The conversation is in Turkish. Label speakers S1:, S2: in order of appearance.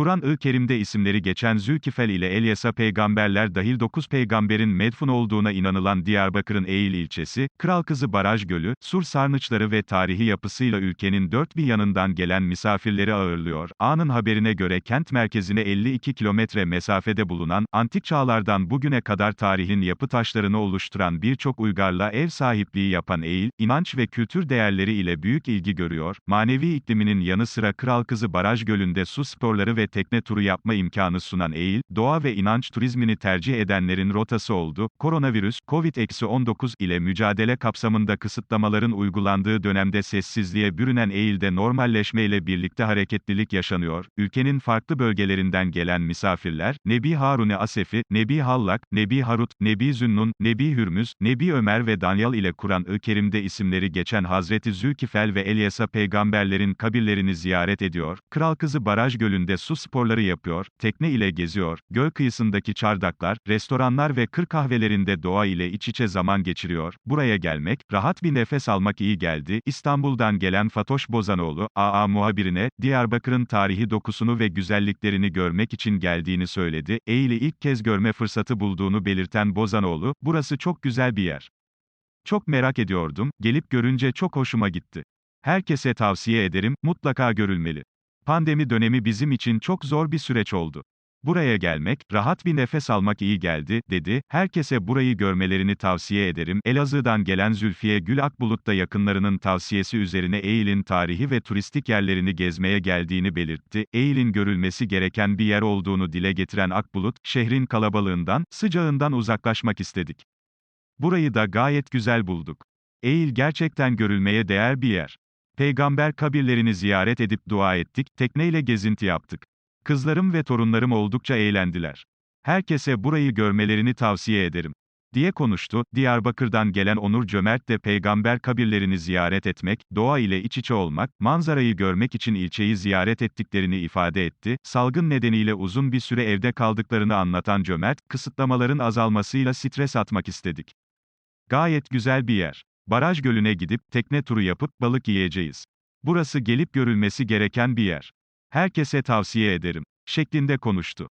S1: Kur'an-ı Kerim'de isimleri geçen Zülkifel ile Elyasa peygamberler dahil 9 peygamberin medfun olduğuna inanılan Diyarbakır'ın Eğil ilçesi, Kralkızı Baraj Gölü, sur sarnıçları ve tarihi yapısıyla ülkenin dört bir yanından gelen misafirleri ağırlıyor. Anın haberine göre kent merkezine 52 kilometre mesafede bulunan, antik çağlardan bugüne kadar tarihin yapı taşlarını oluşturan birçok uygarla ev sahipliği yapan Eğil, inanç ve kültür değerleri ile büyük ilgi görüyor. Manevi ikliminin yanı sıra Kralkızı Baraj Gölü'nde su sporları ve tekne turu yapma imkanı sunan Eğil, doğa ve inanç turizmini tercih edenlerin rotası oldu. Koronavirüs, Covid-19 ile mücadele kapsamında kısıtlamaların uygulandığı dönemde sessizliğe bürünen Eğil'de normalleşmeyle birlikte hareketlilik yaşanıyor. Ülkenin farklı bölgelerinden gelen misafirler, Nebi Harune Asefi, Nebi Hallak, Nebi Harut, Nebi Zünnun, Nebi Hürmüz, Nebi Ömer ve Danyal ile Kur'an-ı Kerim'de isimleri geçen Hazreti Zülkifel ve Elyasa peygamberlerin kabirlerini ziyaret ediyor. Kral Kızı Baraj Gölü'nde su sporları yapıyor, tekne ile geziyor, göl kıyısındaki çardaklar, restoranlar ve kır kahvelerinde doğa ile iç içe zaman geçiriyor. Buraya gelmek, rahat bir nefes almak iyi geldi. İstanbul'dan gelen Fatoş Bozanoğlu, AA muhabirine, Diyarbakır'ın tarihi dokusunu ve güzelliklerini görmek için geldiğini söyledi. Eğil'i ilk kez görme fırsatı bulduğunu belirten Bozanoğlu, burası çok güzel bir yer. Çok merak ediyordum, gelip görünce çok hoşuma gitti. Herkese tavsiye ederim, mutlaka görülmeli. Pandemi dönemi bizim için çok zor bir süreç oldu. Buraya gelmek, rahat bir nefes almak iyi geldi, dedi. Herkese burayı görmelerini tavsiye ederim. Elazığ'dan gelen Zülfiye Gül Akbulut da yakınlarının tavsiyesi üzerine Eğil'in tarihi ve turistik yerlerini gezmeye geldiğini belirtti. Eğil'in görülmesi gereken bir yer olduğunu dile getiren Akbulut, şehrin kalabalığından, sıcağından uzaklaşmak istedik. Burayı da gayet güzel bulduk. Eğil gerçekten görülmeye değer bir yer. Peygamber kabirlerini ziyaret edip dua ettik, tekneyle gezinti yaptık. Kızlarım ve torunlarım oldukça eğlendiler. Herkese burayı görmelerini tavsiye ederim. diye konuştu. Diyarbakır'dan gelen Onur Cömert de peygamber kabirlerini ziyaret etmek, doğa ile iç içe olmak, manzarayı görmek için ilçeyi ziyaret ettiklerini ifade etti. Salgın nedeniyle uzun bir süre evde kaldıklarını anlatan Cömert, kısıtlamaların azalmasıyla stres atmak istedik. Gayet güzel bir yer. Baraj Gölü'ne gidip, tekne turu yapıp, balık yiyeceğiz. Burası gelip görülmesi gereken bir yer. Herkese tavsiye ederim. şeklinde konuştu.